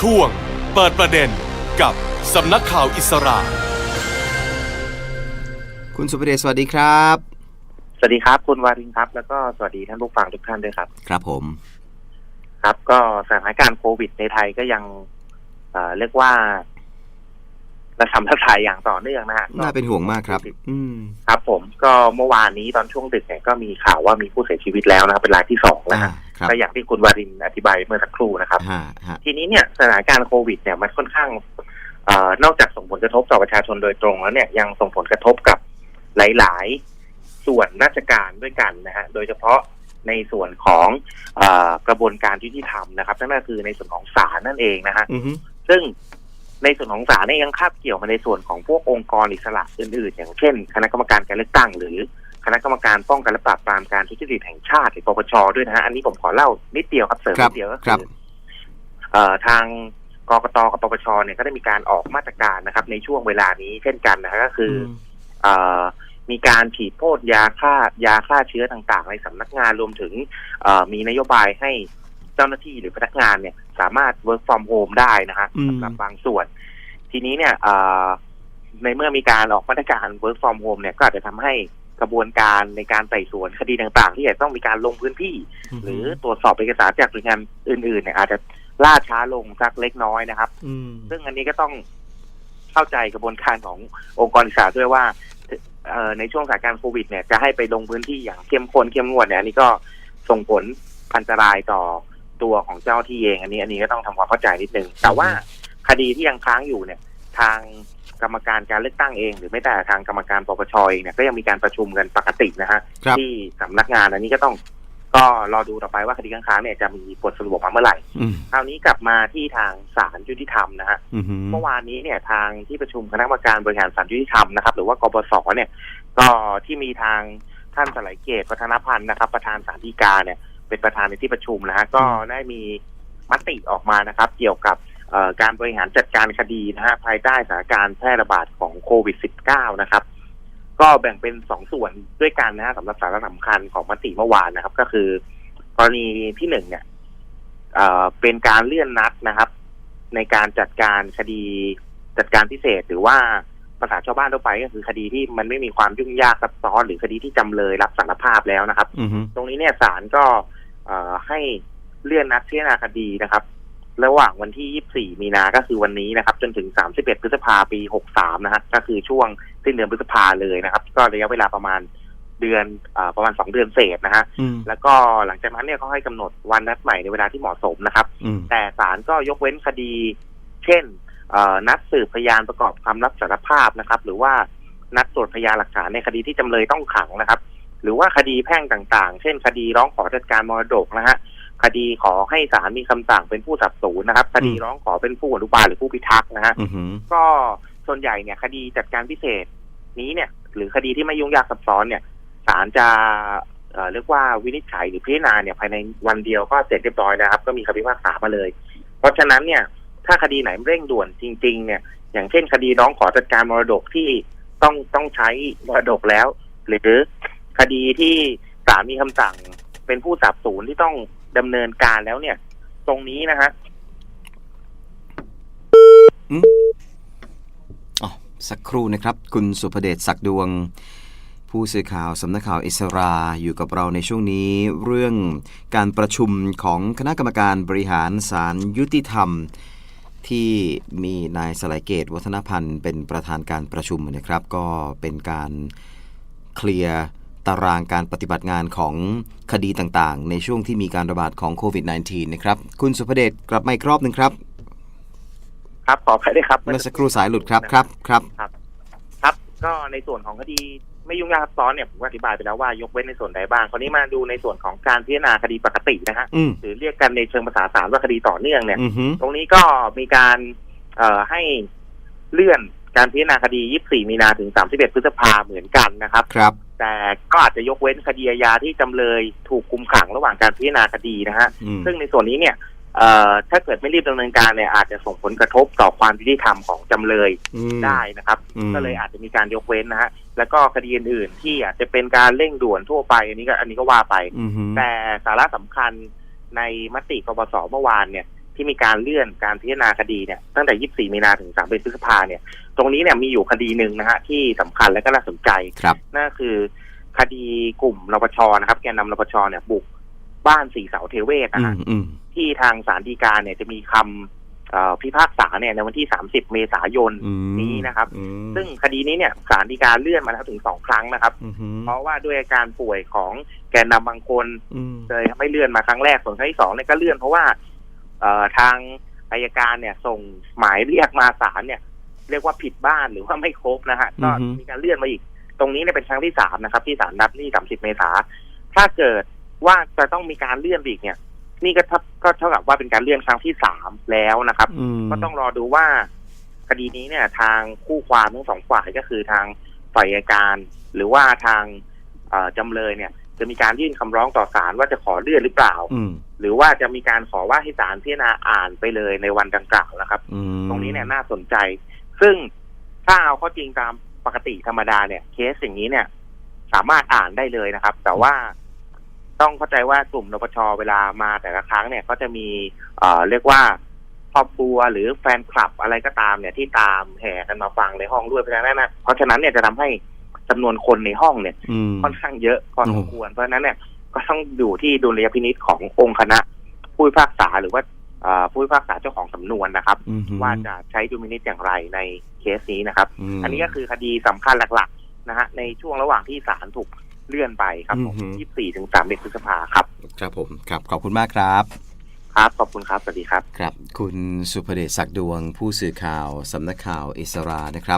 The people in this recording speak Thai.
ช่วงเปิดประเด็นกับสำนักข่าวอิสระ คุณสุภเดชสวัสดีครับ สวัสดีครับ คุณวารินครับแล้วก็สวัสดีท่านผู้ฟังทุกท่านด้วยครับ ครับผม ครับก็สถานการณ์โควิดในไทยก็ยังเอ่อเรียกว่า ระทำระทายอย่างต่อเนื่องนะฮะน่าเป็นห่วงมากครับ อืมครับ ผมก็เมื่อวานนี้ตอนช่วงดึกเนี่ยก็มีข่าวว่ามีผู้เสียชีวิตแล้วนะครับ เป็นรายที่สองนะอ่าฮะครับก็อย่างที่คุณวารินอธิบายเมื่อสักครู่นะครับฮะฮะทีนี้เนี่ยสถานการณ์โควิดเนี่ยมันค่อนข้างเอ่อนอกจากส่งผลกระทบต่อประชาชนโดยตรงแล้วเนี่ยยังส่งผลกระทบกับหลาย ๆ ส่วนราชการด้วยกันนะฮะโดยเฉพาะในส่วนของเออกระบวนการยุติธรรมนะครับนั่นก็คือในส่วนของศาลนั่นเองนะฮะอือฮึซึ่ง ในส่วนของศาลเนี่ยยังคาบเกี่ยวมาในส่วนของพวกองค์กรอิสระอื่นๆ อย่างเช่น คณะกรรมการการเลือกตั้ง หรือคณะกรรมการป้องกันและปราบปรามการทุจริตแห่งชาติหรือปปชด้วยนะฮะอันนี้ผมขอเล่านิดเดียวครับเสริมครันิบดเดียวก็คคืรับอเอ่อทางกกตกับปปชเนี่ยก็ได้มีการออกมาตรการนะครับ ในช่วงเวลานี้เช่นกันนะฮะก็คืออเอ่อมีการฉีดพ่นยาฆ่ายาฆ่าเชื้อต่างๆ ในสำนักงานรวมถึงเอ่อมีนโยบายให้ เจ้าหน้าที่หรือพนักงานเนี่ย สามารถ work from home ได้นะฮะอืมสำหรับบางส่วน ทีนี้เนี่ยเอ่อในเมื่อมีการออกมาตรการ work from home เนี่ยก็อาจจะทำให้กระบวนการในการไต่สวนคดีต่าง ๆ ที่อาจจะต้องมีการลงพื้นที่ หรือตรวจสอบเอกสารจากหน่วยงานอื่น ๆ เนี่ย อาจจะล่าช้าลงสักเล็กน้อยนะครับอืมซึ่งอันนี้ก็ต้องเข้าใจกระบวนการขององค์กรอิสระด้วยว่าเอ่อในช่วงสถานการณ์โควิดเนี่ยจะให้ไปลงพื้นที่อย่างเข้มข้นเข้มงวดเนี่ยอันนี้ก็ส่งผลอันตรายต่อ ตัวของเจ้าที่เอง อันนี้อันนี้ก็ต้องทำความเข้าใจนิดนึง แต่ว่าคดีที่ยังค้างอยู่เนี่ย ทางกรรมการการเลือกตั้งเอง หรือไม่แต่ทางกรรมการปปชเองเนี่ยก็ยังมีการประชุมกันปกตินะฮะครับที่สำนักงานอันนี้ก็ต้องก็รอดูต่อไปว่าคดีค้างๆเนี่ยจะมีบทสรุปออกมาเมื่อไหร่อืมคราวนี้กลับมาที่ทางศาลยุติธรรมนะฮะอืมเมื่อวานนี้เนี่ยทางที่ประชุมคณะกรรมการบริหารศาลยุติธรรมนะครับ หรือว่ากบสเนี่ย ก็ที่มีทางท่านสไลเกตวัฒนพันธ์นะครับ ประธานศาลฎีกาเนี่ย เป็นประธานในที่ประชุมนะฮะก็ได้มีมติออกมานะครับ เกี่ยวกับเอ่อการบริหารจัดการคดีนะฮะภายใต้สถานการณ์แพร่ระบาดของโควิด -19 นะครับ ก็แบ่งเป็นสองส่วนด้วยกันนะฮะสำหรับสาระสำคัญของมติเมื่อวานนะครับ ก็คือกรณีที่หนึ่งเนี่ยเอ่อเป็นการเลื่อนนัดนะครับ ในการจัดการคดีจัดการพิเศษหรือว่าภาษาชาวบ้านทั่วไปก็คือคดีที่มันไม่มีความยุ่งยากซับซ้อนหรือคดีที่จำเลยรับสารภาพแล้วนะครับอืมตรงนี้เนี่ยศาลก็เอ่อให้เลื่อนนัดพิจารณาคดีนะครับ ระหว่างวันที่ 24 มีนา ก็คือวันนี้นะครับ จนถึง 31 พฤษภาปี 63 นะฮะก็คือช่วงสิ้นเดือนพฤษภาเลยนะครับ ก็ระยะเวลาประมาณเดือนเออประมาณ2เดือนเศษนะฮะอืมแล้วก็หลังจากนั้นเนี่ยเขาให้กำหนดวันนัดใหม่ในเวลาที่เหมาะสมนะครับอืมแต่ศาลก็ยกเว้นคดี เช่นเอ่อ นัดสืบพยานประกอบคำรับสารภาพนะครับ หรือว่านัดตรวจพยานหลักฐานในคดีที่จำเลยต้องขังนะครับ หรือว่าคดีแพ่งต่างๆ เช่น คดีร้องขอจัดการมรดกนะฮะคดีขอให้ศาลมีคำสั่งเป็นผู้สับสูนนะครับ คดีร้องขอเป็นผู้อนุบาลหรือผู้พิทักษ์นะฮะอืมก็ส่วนใหญ่เนี่ยคดีจัดการพิเศษนี้เนี่ย หรือคดีที่ไม่ยุ่งยากซับซ้อนเนี่ยศาลจะเอ่อเรียกว่าวินิจฉัยหรือพิจารณาเนี่ยภายในวันเดียวก็เสร็จเรียบร้อยนะครับ ก็มีคำพิพากษามาเลย เพราะฉะนั้นเนี่ย ถ้าคดีไหนเร่งด่วนจริง ๆ เนี่ย อย่างเช่นคดีร้องขอจัดการมรดกที่ต้องต้องใช้มรดกแล้ว หรือคดีที่ศาลมีคำสั่งเป็นผู้สับสูนที่ต้องดำเนินการแล้วเนี่ย ตรงนี้นะฮะอ๋อสักครู่นะครับ คุณสุภเดชศักดิ์ดวง ผู้สื่อข่าวสำนักข่าวอิสราอยู่กับเราในช่วงนี้ เรื่องการประชุมของคณะกรรมการบริหารศาลยุติธรรม ที่มีนายสไลเกตวัฒนพันธ์ เป็นประธานการประชุมนะครับ ก็เป็นการเคลียร์ตารางการปฏิบัติงานของคดีต่างๆ ในช่วงที่มีการระบาดของโควิด -19 นะครับ คุณสุภเดชกลับมาอีกรอบหนึ่งครับ ครับขออภัยด้วยครับเมื่อสักครู่สายหลุดครับครับครับครับก็ในส่วนของคดี ไม่ยุ่งยากซับซ้อนเนี่ยผมก็อธิบายไปแล้วว่ายกเว้นในส่วนใดบ้าง คราวนี้มาดูในส่วนของการพิจารณาคดีปกตินะฮะอืมหรือเรียกกันในเชิงภาษาศาลว่าคดีต่อเนื่องเนี่ยอือฮึตรงนี้ก็มีการเอ่อให้เลื่อนการพิจารณาคดี 24 มีนาถึง 31 พฤษภาเหมือนกันนะครับ ครับ แต่ก็อาจจะยกเว้นคดีอาญาที่จำเลยถูกคุมขังระหว่างการพิจารณาคดีนะฮะอืมซึ่งในส่วนนี้เนี่ยเอ่อ ถ้าเกิดไม่รีบดำเนินการเนี่ยอาจจะส่งผลกระทบต่อความยุติธรรมของจำเลยอืมได้นะครับอืมก็เลยอาจจะมีการยกเว้นนะฮะแล้วก็คดีอื่นๆที่อาจจะเป็นการเร่งด่วนทั่วไป อันนี้ก็อันนี้ก็ว่าไปอือฮึแต่สาระสำคัญในมติกบสเมื่อวานเนี่ยที่มีการเลื่อนการพิจารณาคดีเนี่ยตั้งแต่ 24 มีนาถึง 3 พฤษภาเนี่ย ตรงนี้เนี่ยมีอยู่คดีหนึ่งนะฮะที่สำคัญและก็น่าสนใจครับนั่นก็คือคดีกลุ่มนปชนะครับ แกนนำนปชเนี่ยบุก บ้านสีเสาเทเวศอืนะฮะมอืมที่ทางศาลฎีกาเนี่ยจะมีคำเอ่อพิพากษาเนี่ยในวันที่ 30 เมษายนอืมนี้นะครับอืมซึ่งคดีนี้เนี่ยศาลฎีกาเลื่อนมาแล้วถึงสองครั้งนะครับอืมฮึเพราะว่าด้วยอาการป่วยของแกนนำบางคนอืมเลยทำให้เลื่อนมาครั้งแรกส่วนครั้งที่สองเนี่ยก็เลื่อนเพราะว่าเอ่อทางอายการเนี่ยส่งหมายเรียกมาศาลเนี่ย เรียกว่าผิดบ้านหรือว่าไม่ครบนะฮะก็มีการเลื่อนมาอีก ตรงนี้เนี่ยเป็นครั้งที่สามนะครับ ที่ศาลนัดที่30เมษาถ้าเกิด ว่าจะต้องมีการเลื่อนอีกเนี่ย นี่ก็เท่าก็เท่ากับว่าเป็นการเลื่อนครั้งที่สามแล้วนะครับอืมก็ต้องรอดูว่าคดีนี้เนี่ย ทางคู่ความทั้งสองฝ่ายก็คือทางฝ่ายอัยการ หรือว่าทางเอ่อจำเลยเนี่ย จะมีการยื่นคำร้องต่อศาลว่าจะขอเลื่อนหรือเปล่าอืมหรือว่าจะมีการขอว่าให้ศาลพิจารณาอ่านไปเลยในวันดังกล่าวนะครับอืมตรงนี้เนี่ยน่าสนใจ ซึ่งถ้าเอาเข้อจริงตามปกติธรรมดาเนี่ย เคสอย่างนี้เนี่ย สามารถอ่านได้เลยนะครับ แต่ว่า ต้องเข้าใจว่ากลุ่มนปชเวลามาแต่ละครั้งเนี่ยก็จะมีเอ่อเรียกว่าครอบครัวหรือแฟนคลับอะไรก็ตามเนี่ยที่ตามแห่กันมาฟังในห้องด้วยเพราะฉะนั้นนะเพราะฉะนั้นเนี่ยจะทำให้จำนวนคนในห้องเนี่ยอืมค่อนข้างเยอะพอสมโอ้ควรเพราะฉะนั้นเนี่ยก็ต้องอยู่ที่ดุลยพินิษขององค์คณะ ผู้พิพากษาหรือว่าเอ่อผู้พิพากษาเจ้าของสำนวนนะครับอืมฮึว่าจะใช้ดุลยพินิษอย่างไรในเคสนี้นะครับมอันนี้ก็คือคดีสำคัญหลักๆนะฮะในช่วงระหว่างที่ศาลถูก เลื่อนไปครับผมอือฮึ24ถึง3เดือนพฤษภาครับครับผมครับขอบคุณมากครับ ครับขอบคุณครับสวัสดีครับ ครับ คุณสุภเดชศักดิ์ดวงผู้สื่อข่าวสำนักข่าวอิสรานะครับ